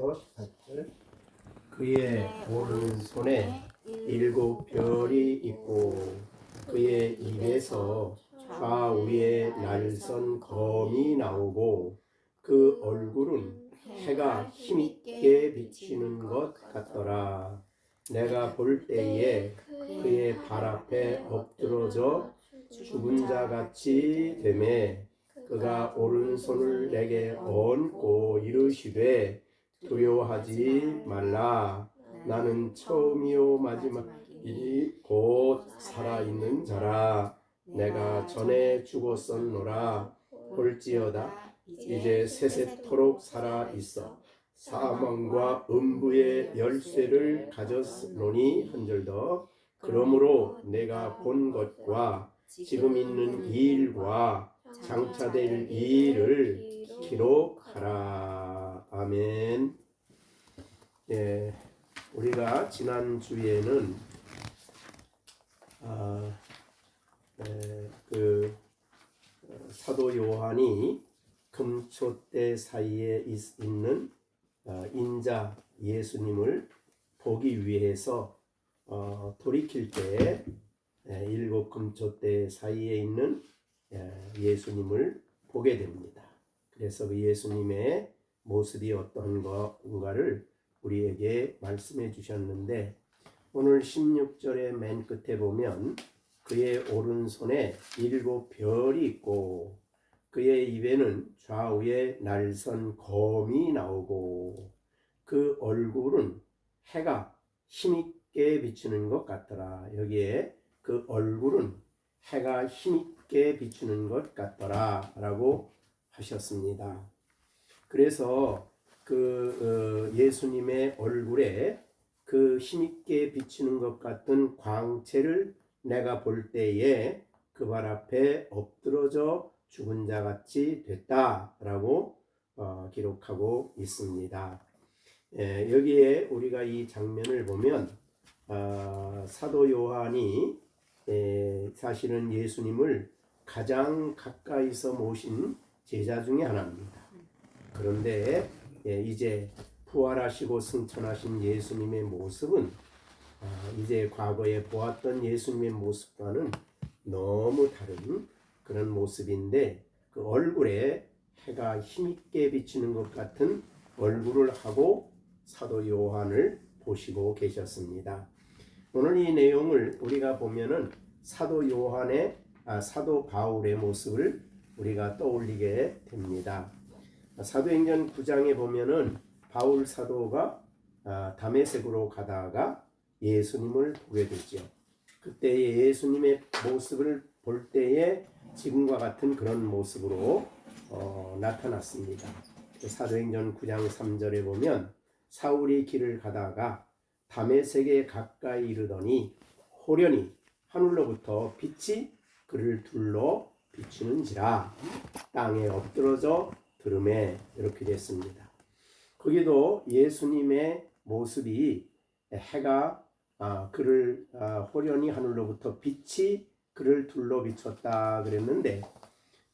7절부터 18절 그의 오른손에 일곱 별이 있고 그의 입에서 좌우에 날선 검이 나오고 그 얼굴은 해가 힘있게 비치는 것 같더라. 내가 볼 때에 그의 발 앞에 엎드러져 죽은 자 같이 되매 그가 오른손을 내게 얹고 이르시되 두려워하지 말라. 나는 처음이요 마지막이 곧 살아있는 자라. 내가 전에 죽었었노라. 볼지어다. 이제 세세토록 살아 있어. 사망과 음부의 열쇠를 가졌노니 한 절 더. 그러므로 내가 본 것과 지금 있는 이 일과 장차될 이 일을 기록하라 아멘 예 우리가 지난 주에는 아, 에, 그 어, 사도 요한이 금초대 사이에 있, 있는 어, 인자 예수님을 보기 위해서 어, 돌이킬 때 에, 일곱 금초대 사이에 있는 에, 예수님을 보게 됩니다. 그래서 그 예수님의 모습이 어떤가를 우리에게 말씀해 주셨는데 오늘 16절의 맨 끝에 보면 그의 오른손에 일곱 별이 있고 그의 입에는 좌우에 날선 검이 나오고 그 얼굴은 해가 힘있게 비추는 것 같더라. 여기에 그 얼굴은 해가 힘있게 비추는 것 같더라. 라고 하셨습니다. 그래서 그 어, 예수님의 얼굴에 그 힘있게 비치는 것 같은 광채를 내가 볼 때에 그 발 앞에 엎드러져 죽은 자 같이 됐다라고 어, 기록하고 있습니다. 예, 여기에 우리가 이 장면을 보면 아, 사도 요한이 예, 사실은 예수님을 가장 가까이서 모신 제자 중에 하나입니다. 그런데 예, 이제 부활하시고 승천하신 예수님의 모습은 아, 이제 과거에 보았던 예수님의 모습과는 너무 다른 그런 모습인데 그 얼굴에 해가 힘있게 비치는 것 같은 얼굴을 하고 사도 요한을 보시고 계셨습니다. 오늘 이 내용을 우리가 보면은 사도 요한의 아, 사도 바울의 모습을 우리가 떠올리게 됩니다. 사도행전 9장에 보면은 바울 사도가 아, 다메섹으로 가다가 예수님을 보게 되죠. 그때 예수님의 모습을 볼 때에 지금과 같은 그런 모습으로 어, 나타났습니다. 사도행전 9장 3절에 보면 사울이 길을 가다가 다메섹에 가까이 이르더니 호련히 하늘로부터 빛이 그를 둘러 비추는지라 땅에 엎드러져 들음에 이렇게 됐습니다. 거기도 예수님의 모습이 해가 아, 그를 아, 호련히 하늘로부터 빛이 그를 둘러 비췄다 그랬는데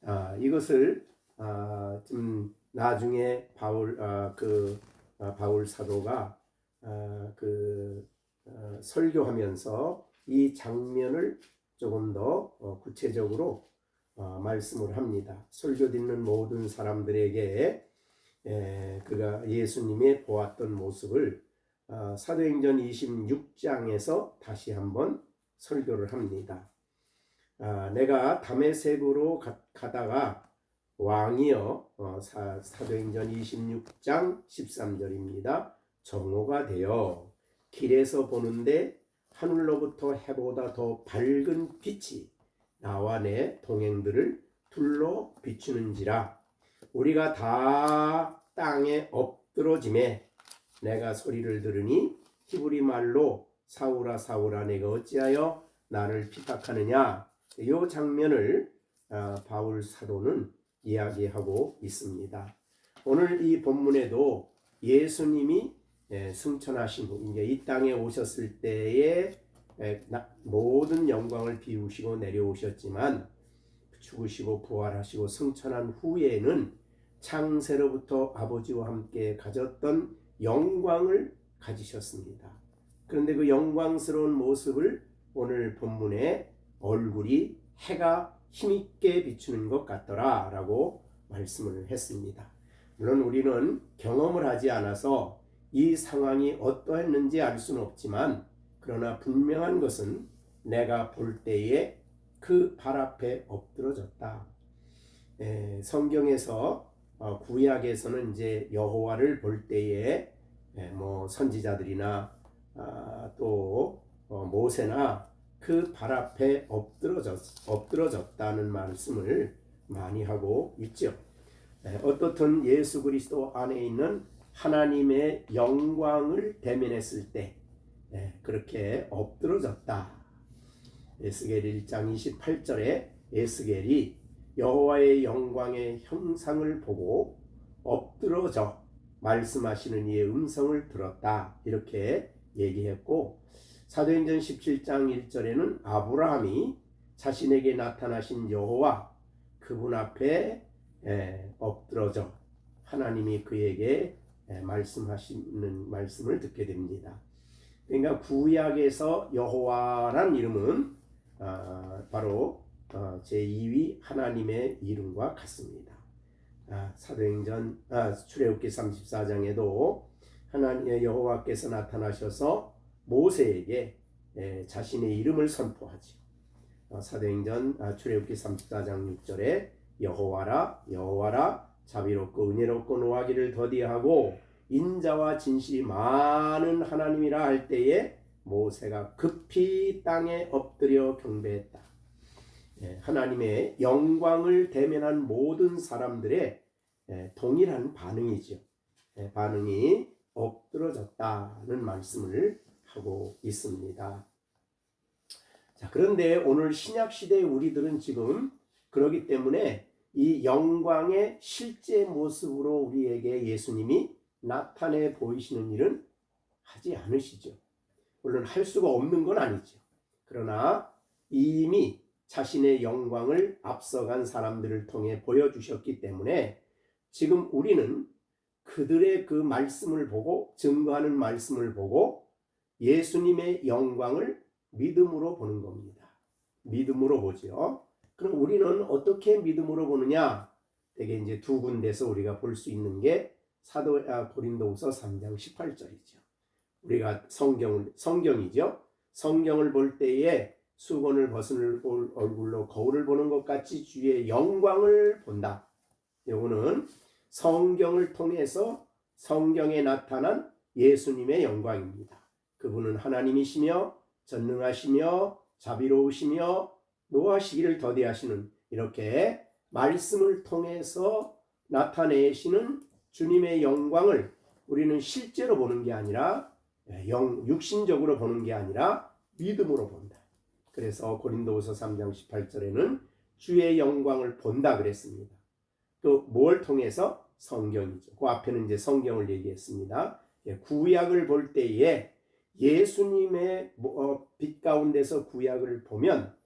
아, 이것을 아, 좀 나중에 바울 아, 그 아, 바울 사도가 아, 그 어, 설교하면서 이 장면을 조금 더 어, 구체적으로 어, 말씀을 합니다. 설교 듣는 모든 사람들에게 에, 그가 예수님의 보았던 모습을 어, 사도행전 26장에서 다시 한번 설교를 합니다. 아, 내가 가, 가다가 왕이여 어, 사, 사도행전 26장 13절입니다. 정오가 되어 길에서 보는데 하늘로부터 해보다 더 밝은 빛이 나와 내 동행들을 둘러 비추는지라 우리가 다 땅에 엎드러짐에 내가 소리를 들으니 히브리 말로 사울아 사울아 내가 어찌하여 나를 피탁하느냐 이 장면을 아, 바울 사도는 이야기하고 있습니다. 오늘 이 본문에도 예수님이 예, 승천하신 후 이제 이 땅에 오셨을 나, 모든 영광을 비우시고 내려오셨지만 죽으시고 부활하시고 승천한 후에는 창세로부터 아버지와 함께 가졌던 영광을 가지셨습니다. 그런데 그 영광스러운 모습을 오늘 본문에 얼굴이 해가 힘있게 비추는 것 같더라 라고 말씀을 했습니다. 물론 우리는 경험을 하지 않아서 이 상황이 어떠했는지 알 수는 없지만 그러나 분명한 것은 내가 볼 때에 그 발 앞에 엎드러졌다. 에, 성경에서 어, 구약에서는 이제 여호와를 볼 때에 에, 뭐 선지자들이나 아, 또 어, 모세나 그 발 앞에 엎드러졌, 엎드러졌다는 말씀을 많이 하고 있죠. 에, 어떻든 예수 그리스도 안에 있는 하나님의 영광을 대면했을 때 에, 그렇게 엎드러졌다. 에스겔 1장 28절에 에스겔이 여호와의 영광의 형상을 보고 엎드러져 말씀하시는 이의 음성을 들었다. 이렇게 얘기했고 사도행전 17장 1절에는 아브라함이 자신에게 나타나신 여호와 그분 앞에 에, 엎드러져 하나님이 그에게 에, 말씀하시는 말씀을 듣게 됩니다. 그러니까 구약에서 여호와란 이름은 아, 바로 어, 제2위 하나님의 이름과 같습니다. 아, 사도행전 아, 출애굽기 34장에도 하나님의 여호와께서 나타나셔서 모세에게 에, 자신의 이름을 선포하지. 어, 사도행전 아, 출애굽기 34장 6절에 여호와라 여호와라 자비롭고 은혜롭고 노하기를 더디하고 인자와 진실이 많은 하나님이라 할 때에 모세가 급히 땅에 엎드려 경배했다. 예, 하나님의 영광을 대면한 모든 사람들의 예, 동일한 반응이죠. 예, 반응이 엎드러졌다는 말씀을 하고 있습니다. 자, 그런데 오늘 신약 시대의 우리들은 지금 그러기 때문에 이 영광의 실제 모습으로 우리에게 예수님이 나타내 보이시는 일은 하지 않으시죠. 물론 할 수가 없는 건 아니죠. 그러나 이미 자신의 영광을 앞서간 사람들을 통해 보여주셨기 때문에 지금 우리는 그들의 그 말씀을 보고 증거하는 말씀을 보고 예수님의 영광을 믿음으로 보는 겁니다. 믿음으로 보죠. 그럼 우리는 어떻게 믿음으로 보느냐? 되게 이제 두 군데서 우리가 볼 수 있는 게 사도 아, 고린도후서 3장 18절이죠. 우리가 성경을 성경이죠. 성경을 볼 때에 수건을 벗은 얼굴로 거울을 보는 것 같이 주의 영광을 본다. 이거는 성경을 통해서 성경에 나타난 예수님의 영광입니다. 그분은 하나님이시며 전능하시며 자비로우시며 노하시기를 더디하시는 이렇게 말씀을 통해서 나타내시는 주님의 영광을 우리는 실제로 보는 게 아니라 영 육신적으로 보는 게 아니라 믿음으로 본다. 그래서 고린도후서 3장 18절에는 주의 영광을 본다 그랬습니다. 또 뭘 통해서 성경이죠. 그 앞에는 이제 성경을 얘기했습니다. 예, 구약을 볼 때에 예수님의 뭐, 어, 빛 가운데서 구약을 보면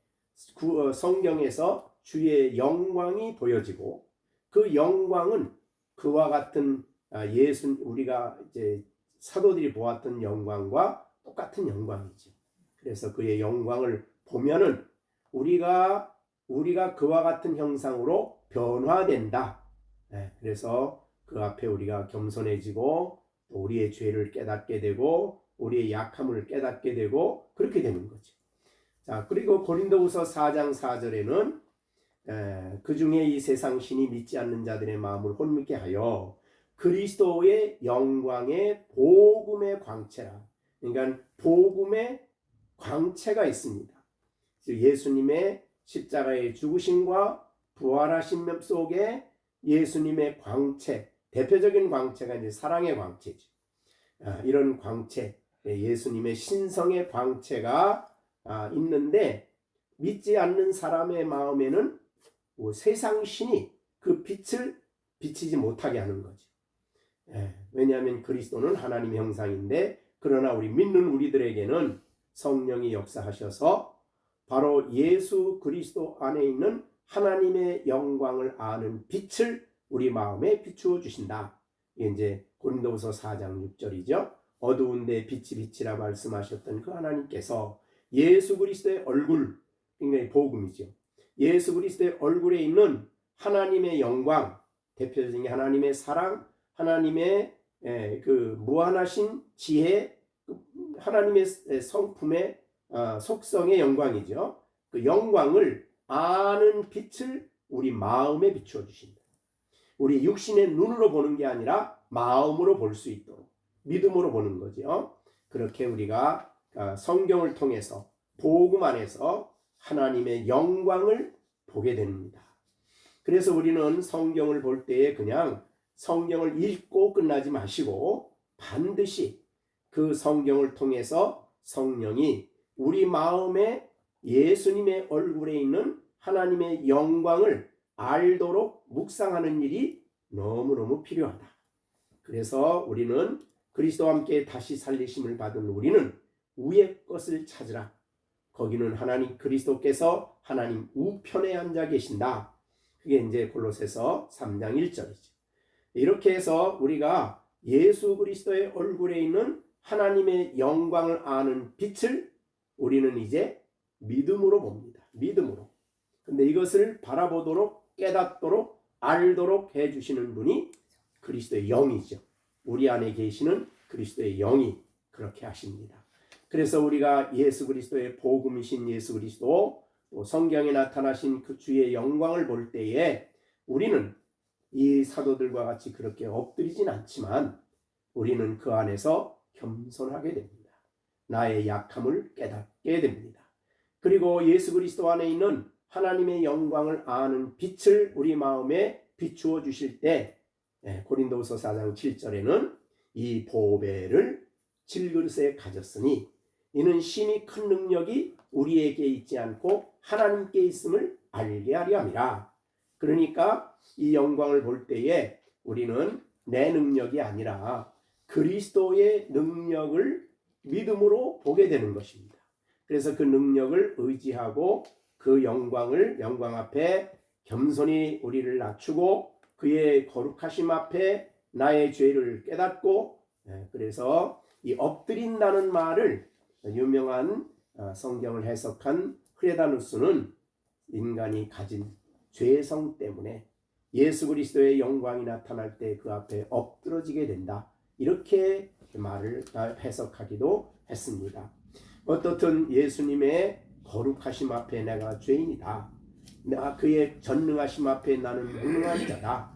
어, 성경에서 주의 영광이 보여지고 그 영광은 그와 같은 아, 예수 우리가 이제 사도들이 보았던 영광과 똑같은 영광이죠. 그래서 그의 영광을 보면은 우리가 우리가 그와 같은 형상으로 변화된다. 네, 그래서 그 앞에 우리가 겸손해지고 또 우리의 죄를 깨닫게 되고 우리의 약함을 깨닫게 되고 그렇게 되는 거죠. 자 그리고 고린도후서 4장 4절에는 그 중에 이 세상 신이 믿지 않는 자들의 마음을 혼미게 하여 그리스도의 영광의 복음의 광채라. 그러니까 복음의 광채가 있습니다. 예수님의 십자가의 죽으심과 부활하심 속에 예수님의 광채, 대표적인 광채가 이제 사랑의 광채죠. 아, 이런 광채, 예수님의 신성의 광채가 아, 있는데 믿지 않는 사람의 마음에는 뭐 세상 신이 그 빛을 비치지 못하게 하는 거죠. 예, 왜냐하면 그리스도는 하나님의 형상인데 그러나 우리 믿는 우리들에게는 성령이 역사하셔서 바로 예수 그리스도 안에 있는 하나님의 영광을 아는 빛을 우리 마음에 비추어 주신다. 이게 이제 고린도후서 4장 6절이죠. 어두운데 빛이 빛이라 말씀하셨던 그 하나님께서 예수 그리스도의 얼굴, 굉장히 복음이죠. 예수 그리스도의 얼굴에 있는 하나님의 영광, 대표적인 게 하나님의 사랑, 하나님의 에, 그 무한하신 지혜, 그 하나님의 성품의 어, 속성의 영광이죠. 그 영광을 아는 빛을 우리 마음에 비추어 주신다. 우리 육신의 눈으로 보는 게 아니라 마음으로 볼 수 있도록 믿음으로 보는 거죠. 그렇게 우리가 어, 성경을 통해서 복음 안에서 하나님의 영광을 보게 됩니다. 그래서 우리는 성경을 볼 때에 그냥 성경을 읽고 끝나지 마시고 반드시 그 성경을 통해서 성령이 우리 마음에 예수님의 얼굴에 있는 하나님의 영광을 알도록 묵상하는 일이 너무너무 필요하다. 그래서 우리는 그리스도와 함께 다시 살리심을 받은 우리는 위의 것을 찾으라. 거기는 하나님 그리스도께서 하나님 우편에 앉아 계신다. 그게 이제 골로새서 3장 1절이죠. 이렇게 해서 우리가 예수 그리스도의 얼굴에 있는 하나님의 영광을 아는 빛을 우리는 이제 믿음으로 봅니다. 믿음으로. 근데 이것을 바라보도록 깨닫도록 알도록 해 주시는 분이 그리스도의 영이죠. 우리 안에 계시는 그리스도의 영이 그렇게 하십니다. 그래서 우리가 예수 그리스도의 복음이신 예수 그리스도 또 성경에 나타나신 그 주의 영광을 볼 때에 우리는 이 사도들과 같이 그렇게 엎드리진 않지만 우리는 그 안에서 겸손하게 됩니다. 나의 약함을 깨닫게 됩니다. 그리고 예수 그리스도 안에 있는 하나님의 영광을 아는 빛을 우리 마음에 비추어 주실 때 예, 고린도후서 4장 7절에는 이 보배를 질그릇에 가졌으니 이는 심히 큰 능력이 우리에게 있지 않고 하나님께 있음을 알게 하려 함이라. 그러니까 이 영광을 볼 때에 우리는 내 능력이 아니라 그리스도의 능력을 믿음으로 보게 되는 것입니다. 그래서 그 능력을 의지하고 그 영광을 영광 앞에 겸손히 우리를 낮추고 그의 거룩하심 앞에 나의 죄를 깨닫고 예, 그래서 이 엎드린다는 말을 유명한 어, 성경을 해석한 흐레다누스는 인간이 가진 죄성 때문에 예수 그리스도의 영광이 나타날 때 그 앞에 엎드러지게 된다. 이렇게 말을 해석하기도 했습니다. 어떻든 예수님의 거룩하심 앞에 내가 죄인이다. 나 그의 전능하심 앞에 나는 무능한 자다.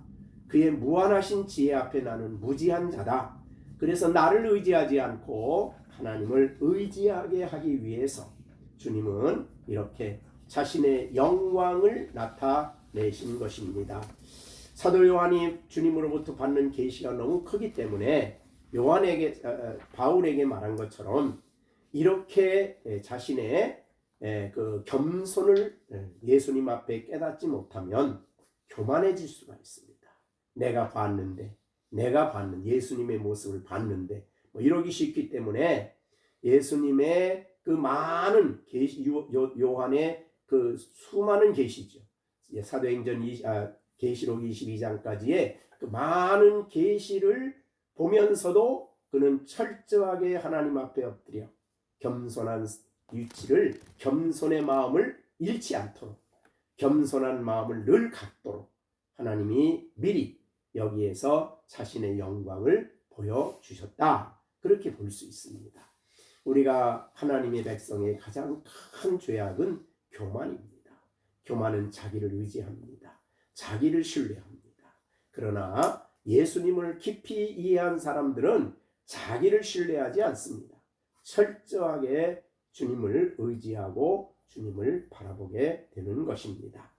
그의 무한하신 지혜 앞에 나는 무지한 자다. 그래서 나를 의지하지 않고 하나님을 의지하게 하기 위해서 주님은 이렇게 자신의 영광을 나타내신 것입니다. 사도 요한이 주님으로부터 받는 계시가 너무 크기 때문에 요한에게 바울에게 말한 것처럼 이렇게 자신의 그 겸손을 예수님 앞에 깨닫지 못하면 교만해질 수가 있습니다. 내가 봤는데, 내가 봤는 예수님의 모습을 봤는데, 뭐 이러기 쉽기 때문에 예수님의 그 많은 계시 요, 요한의 그 수많은 계시죠. 사도행전 아, 계시록 22장까지의 그 많은 계시를 보면서도 그는 철저하게 하나님 앞에 엎드려 겸손한 위치를 겸손의 마음을 잃지 않도록 겸손한 마음을 늘 갖도록 하나님이 미리 여기에서 자신의 영광을 보여 주셨다. 그렇게 볼 수 있습니다. 우리가 하나님의 백성의 가장 큰 죄악은 교만입니다. 교만은 자기를 의지합니다. 자기를 신뢰합니다. 그러나 예수님을 깊이 이해한 사람들은 자기를 신뢰하지 않습니다. 철저하게 주님을 의지하고 주님을 바라보게 되는 것입니다.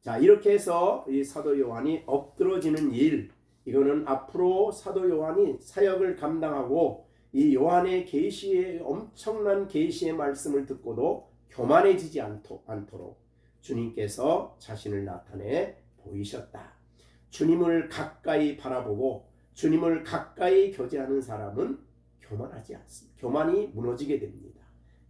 자, 이렇게 해서 이 사도 요한이 엎드러지는 일, 이거는 앞으로 사도 요한이 사역을 감당하고 이 요한의 계시의 엄청난 계시의 말씀을 듣고도 교만해지지 않도, 않도록 주님께서 자신을 나타내 보이셨다. 주님을 가까이 바라보고 주님을 가까이 교제하는 사람은 교만하지 않습니다. 교만이 무너지게 됩니다.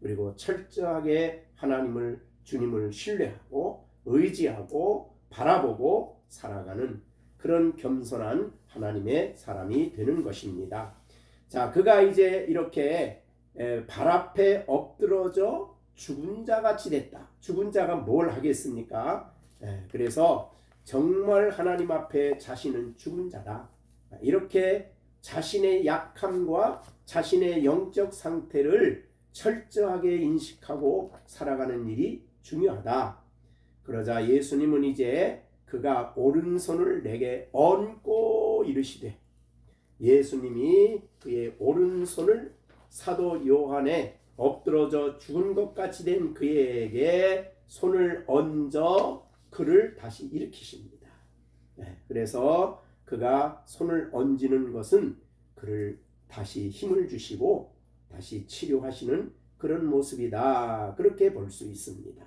그리고 철저하게 하나님을 주님을 신뢰하고 의지하고 바라보고 살아가는 그런 겸손한 하나님의 사람이 되는 것입니다. 자, 그가 이제 이렇게 에, 발 앞에 엎드러져 죽은 자 같이 됐다. 죽은 자가 뭘 하겠습니까? 에, 그래서 정말 하나님 앞에 자신은 죽은 자다. 이렇게 자신의 약함과 자신의 영적 상태를 철저하게 인식하고 살아가는 일이 중요하다. 그러자 예수님은 이제 그가 오른손을 내게 얹고 이르시되 예수님이 그의 오른손을 사도 요한의 엎드러져 죽은 것 같이 된 그에게 손을 얹어 그를 다시 일으키십니다. 네, 그래서 그가 손을 얹는 것은 그를 다시 힘을 주시고 다시 치료하시는 그런 모습이다. 그렇게 볼 수 있습니다.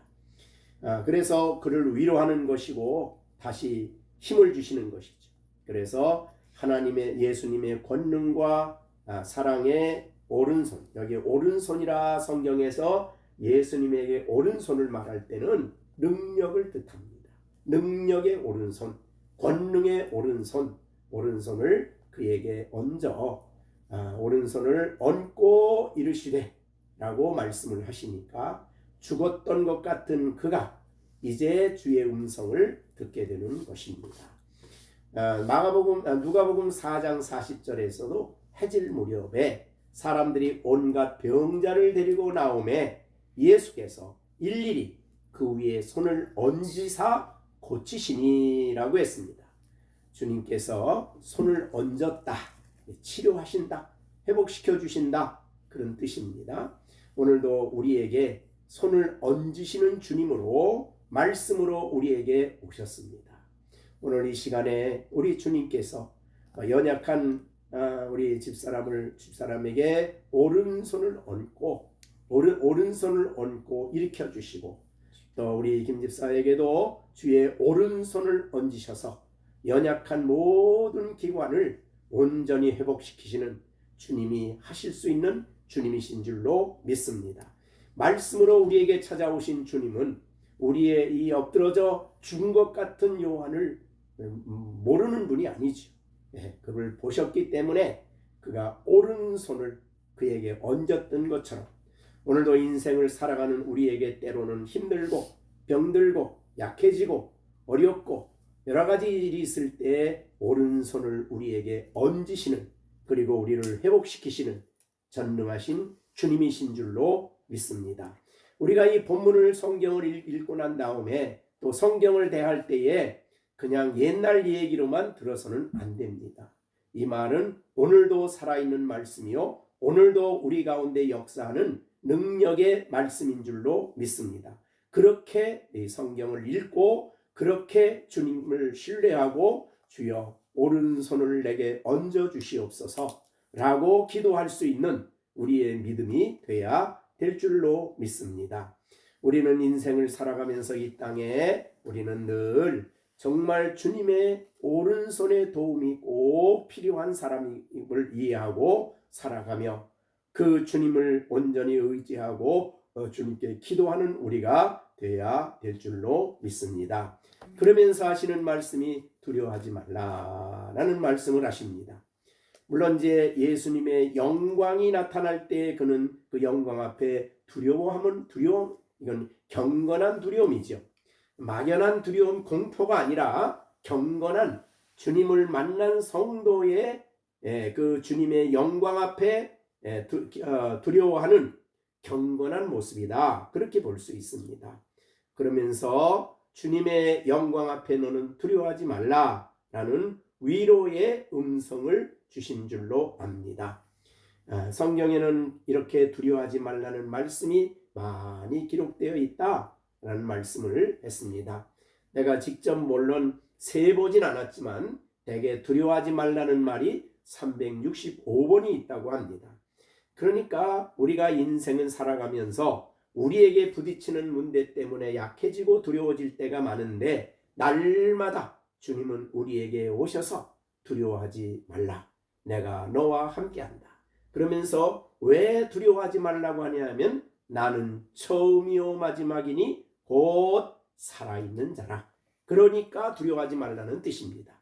아, 그래서 그를 위로하는 것이고 다시 힘을 주시는 것이죠. 그래서 하나님의 예수님의 권능과 아, 사랑의 오른손 여기 오른손이라 성경에서 예수님에게 오른손을 말할 때는 능력을 뜻합니다. 능력의 오른손, 권능의 오른손, 오른손을 그에게 얹어 아, 오른손을 얹고 이르시되 라고 말씀을 하시니까 죽었던 것 같은 그가 이제 주의 음성을 듣게 되는 것입니다. 아, 마가복음 아, 누가복음 4장 40절에서도 해질 무렵에 사람들이 온갖 병자를 데리고 나오매 예수께서 일일이 그 위에 손을 얹으사 고치시니라고 했습니다. 주님께서 손을 얹었다. 치료하신다. 회복시켜 주신다. 그런 뜻입니다. 오늘도 우리에게 손을 얹으시는 주님으로 말씀으로 우리에게 오셨습니다. 오늘 이 시간에 우리 주님께서 연약한 아, 우리 집사람을 집사람에게 오른손을 얹고 오른 오른손을 얹고 일으켜 주시고 또 우리 김 집사에게도 주의 오른손을 얹으셔서 연약한 모든 기관을 온전히 회복시키시는 주님이 하실 수 있는 주님이신 줄로 믿습니다. 말씀으로 우리에게 찾아오신 주님은 우리의 이 엎드러져 죽은 것 같은 요한을 모르는 분이 아니죠. 예, 그를 보셨기 때문에 그가 오른손을 그에게 얹었던 것처럼 오늘도 인생을 살아가는 우리에게 때로는 힘들고 병들고 약해지고 어렵고 여러 가지 일이 있을 때 오른손을 우리에게 얹으시는 그리고 우리를 회복시키시는 전능하신 주님이신 줄로 믿습니다. 우리가 이 본문을 성경을 읽고 난 다음에 또 성경을 대할 때에 그냥 옛날 얘기로만 들어서는 안 됩니다. 이 말은 오늘도 살아있는 말씀이요. 오늘도 우리 가운데 역사하는 능력의 말씀인 줄로 믿습니다. 그렇게 이 성경을 읽고 그렇게 주님을 신뢰하고 주여 오른손을 내게 얹어 주시옵소서 라고 기도할 수 있는 우리의 믿음이 돼야 될 줄로 믿습니다. 우리는 인생을 살아가면서 이 땅에 우리는 늘 정말 주님의 오른손의 도움이 꼭 필요한 사람임을 이해하고 살아가며 그 주님을 온전히 의지하고 어, 주님께 기도하는 우리가 돼야 될 줄로 믿습니다. 그러면서 하시는 말씀이 두려워하지 말라라는 말씀을 하십니다. 물론 이제 예수님의 영광이 나타날 때 그는 그 영광 앞에 두려워하면 두려움 이건 경건한 두려움이죠. 막연한 두려움 공포가 아니라 경건한 주님을 만난 성도의 예, 그 주님의 영광 앞에 예, 어, 두려워하는 경건한 모습이다. 그렇게 볼 수 있습니다. 그러면서 주님의 영광 앞에 너는 두려워하지 말라라는 위로의 음성을 주신 줄로 압니다. 아, 성경에는 이렇게 두려워하지 말라는 말씀이 많이 기록되어 있다 라는 말씀을 했습니다. 내가 직접 물론 세보진 않았지만 대개 두려워하지 말라는 말이 365번이 있다고 합니다. 그러니까 우리가 인생은 살아가면서 우리에게 부딪히는 문제 때문에 약해지고 두려워질 때가 많은데 날마다 주님은 우리에게 오셔서 두려워하지 말라. 내가 너와 함께한다. 그러면서 왜 두려워하지 말라고 하냐면 나는 처음이요 마지막이니 곧 살아있는 자라. 그러니까 두려워하지 말라는 뜻입니다.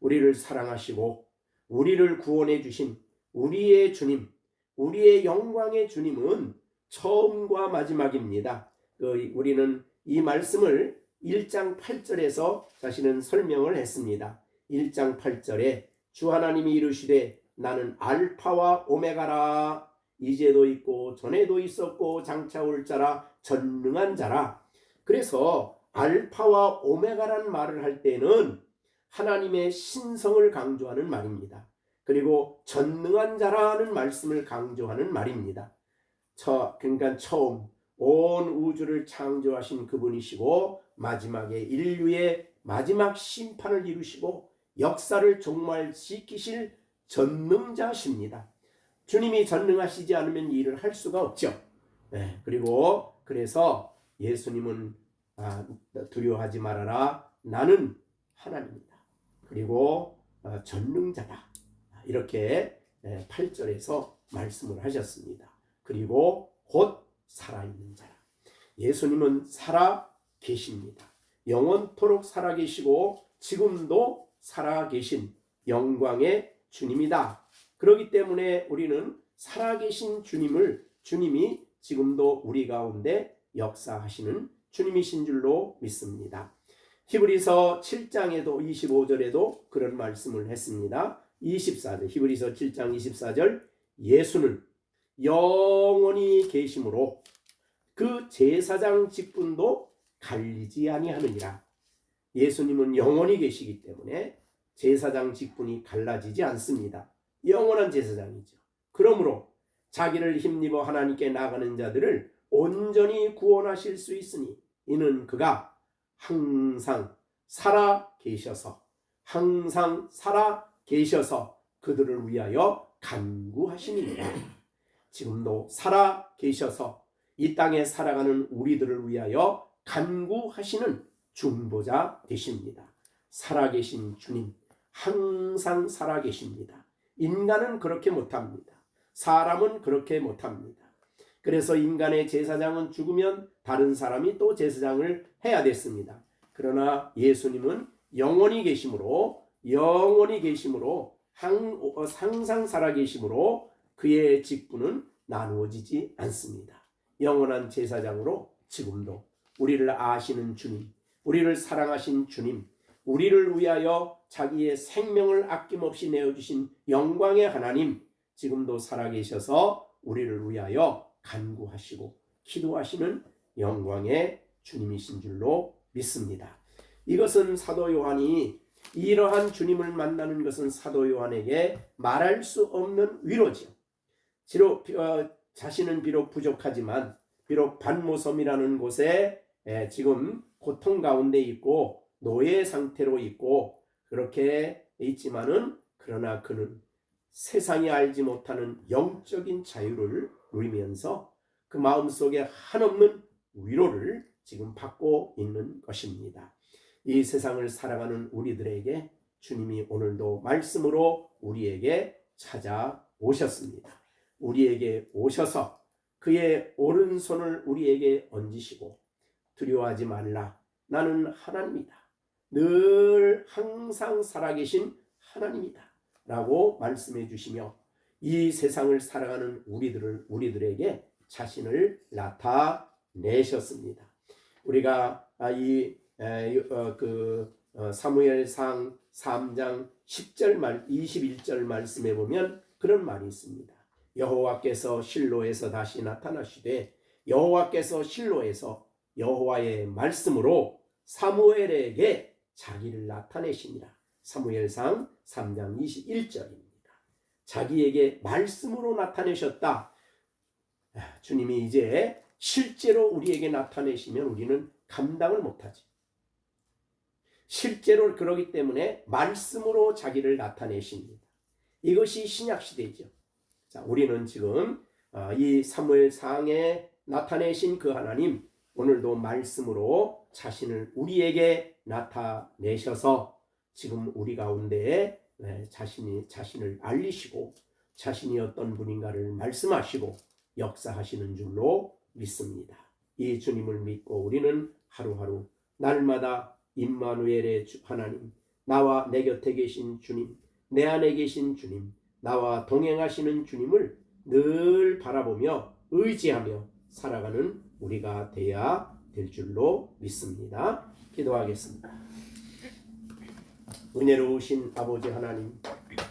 우리를 사랑하시고 우리를 구원해 주신 우리의 주님, 우리의 영광의 주님은 처음과 마지막입니다. 그 우리는 이 말씀을 1장 8절에서 자신은 설명을 했습니다. 1장 8절에 주 하나님이 이르시되 나는 알파와 오메가라 이제도 있고 전에도 있었고 장차 올 자라 전능한 자라. 그래서 알파와 오메가라는 말을 할 때는 하나님의 신성을 강조하는 말입니다. 그리고 전능한 자라는 말씀을 강조하는 말입니다. 처, 그러니까 처음 온 우주를 창조하신 그분이시고 마지막에 인류의 마지막 심판을 이루시고 역사를 종말시키실 전능자십니다. 주님이 전능하시지 않으면 일을 할 수가 없죠. 네, 그리고 그래서 예수님은 아, 두려워하지 말아라. 나는 하나님이다. 그리고 어, 전능자다. 이렇게 8절에서 말씀을 하셨습니다. 그리고 곧 살아있는 자라. 예수님은 살아 계십니다. 영원토록 살아 계시고 지금도 살아 계신 영광의 주님이다. 그렇기 때문에 우리는 살아 계신 주님을 주님이 지금도 우리 가운데 역사하시는 주님이신 줄로 믿습니다. 히브리서 7장에도 25절에도 그런 말씀을 했습니다. 24절 히브리서 7장 24절 예수는 영원히 계심으로 그 제사장 직분도 갈리지 아니하느니라. 예수님은 영원히 계시기 때문에 제사장 직분이 갈라지지 않습니다. 영원한 제사장이죠. 그러므로 자기를 힘입어 하나님께 나가는 자들을 온전히 구원하실 수 있으니 이는 그가 항상 살아 계셔서 항상 살아 계셔서 그들을 위하여 간구하시니라. 지금도 살아 계셔서 이 땅에 살아가는 우리들을 위하여 간구하시는 중보자 되십니다. 살아계신 주님, 항상 살아계십니다. 인간은 그렇게 못합니다. 사람은 그렇게 못합니다. 그래서 인간의 제사장은 죽으면 다른 사람이 또 제사장을 해야 됐습니다. 그러나 예수님은 영원히 계심으로 영원히 계심으로 어, 항상 살아 계심으로 그의 직분은 나누어지지 않습니다. 영원한 제사장으로 지금도 우리를 아시는 주님, 우리를 사랑하신 주님, 우리를 위하여 자기의 생명을 아낌없이 내어주신 영광의 하나님, 지금도 살아계셔서 우리를 위하여 간구하시고 기도하시는 영광의 주님이신 줄로 믿습니다. 이것은 사도 요한이 이러한 주님을 만나는 것은 사도 요한에게 말할 수 없는 위로지요. 지로, 어, 자신은 비록 부족하지만 비록 반모섬이라는 곳에 에, 지금 고통 가운데 있고 노예 상태로 있고 그렇게 있지만은 그러나 그는 세상이 알지 못하는 영적인 자유를 누리면서 그 마음속에 한없는 위로를 지금 받고 있는 것입니다. 이 세상을 살아가는 우리들에게 주님이 오늘도 말씀으로 우리에게 찾아오셨습니다. 우리에게 오셔서 그의 오른손을 우리에게 얹으시고 두려워하지 말라. 나는 하나님이다. 늘 항상 살아계신 하나님이다. 라고 말씀해 주시며 이 세상을 살아가는 우리들을 우리들에게 자신을 나타내셨습니다. 우리가 이그 어, 사무엘상 3장 10절 말 21절 말씀에 보면 그런 말이 있습니다. 여호와께서 실로에서 다시 나타나시되 여호와께서 실로에서 여호와의 말씀으로 사무엘에게 자기를 나타내시니라. 사무엘상 3장 21절입니다. 자기에게 말씀으로 나타내셨다. 아, 주님이 이제 실제로 우리에게 나타내시면 우리는 감당을 못하지. 실제로 그러기 때문에 말씀으로 자기를 나타내십니다. 이것이 신약 시대죠. 자, 우리는 지금 어, 이 사무엘상에 나타내신 그 하나님 오늘도 말씀으로 자신을 우리에게 나타내셔서 지금 우리 가운데 네, 자신이 자신을 알리시고 자신이 어떤 분인가를 말씀하시고 역사하시는 줄로 믿습니다. 이 주님을 믿고 우리는 하루하루 날마다 임마누엘의 하나님 나와 내 곁에 계신 주님 내 안에 계신 주님, 나와 동행하시는 주님을 늘 바라보며 의지하며 살아가는 우리가 되어야 될 줄로 믿습니다. 기도하겠습니다. 은혜로우신 아버지 하나님,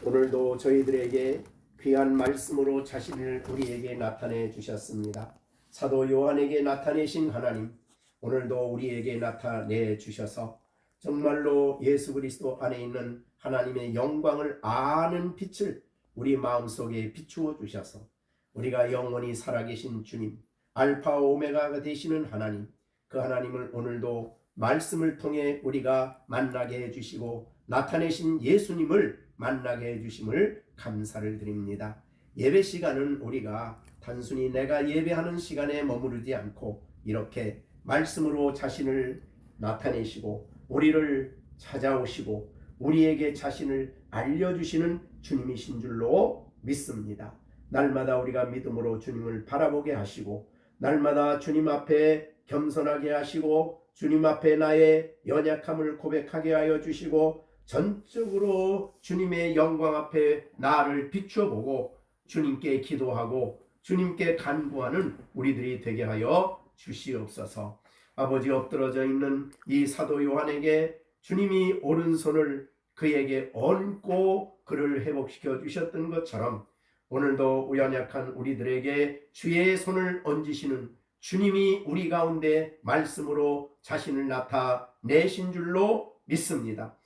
오늘도 저희들에게 귀한 말씀으로 자신을 우리에게 나타내 주셨습니다. 사도 요한에게 나타내신 하나님, 오늘도 우리에게 나타내 주셔서 정말로 예수 그리스도 안에 있는 하나님의 영광을 아는 빛을 우리 마음속에 비추어 주셔서 우리가 영원히 살아계신 주님, 알파 오메가가 되시는 하나님, 그 하나님을 오늘도 말씀을 통해 우리가 만나게 해 주시고 나타내신 예수님을 만나게 해 주심을 감사를 드립니다. 예배 시간은 우리가 단순히 내가 예배하는 시간에 머무르지 않고 이렇게 말씀으로 자신을 나타내시고 우리를 찾아오시고 우리에게 자신을 알려주시는 주님이신 줄로 믿습니다. 날마다 우리가 믿음으로 주님을 바라보게 하시고 날마다 주님 앞에 겸손하게 하시고 주님 앞에 나의 연약함을 고백하게 하여 주시고 전적으로 주님의 영광 앞에 나를 비추어 보고 주님께 기도하고 주님께 간구하는 우리들이 되게 하여 주시옵소서. 아버지 엎드러져 있는 이 사도 요한에게 주님이 오른손을 그에게 얹고 그를 회복시켜 주셨던 것처럼 오늘도 우연약한 우리들에게 주의 손을 얹으시는 주님이 우리 가운데 말씀으로 자신을 나타내신 줄로 믿습니다.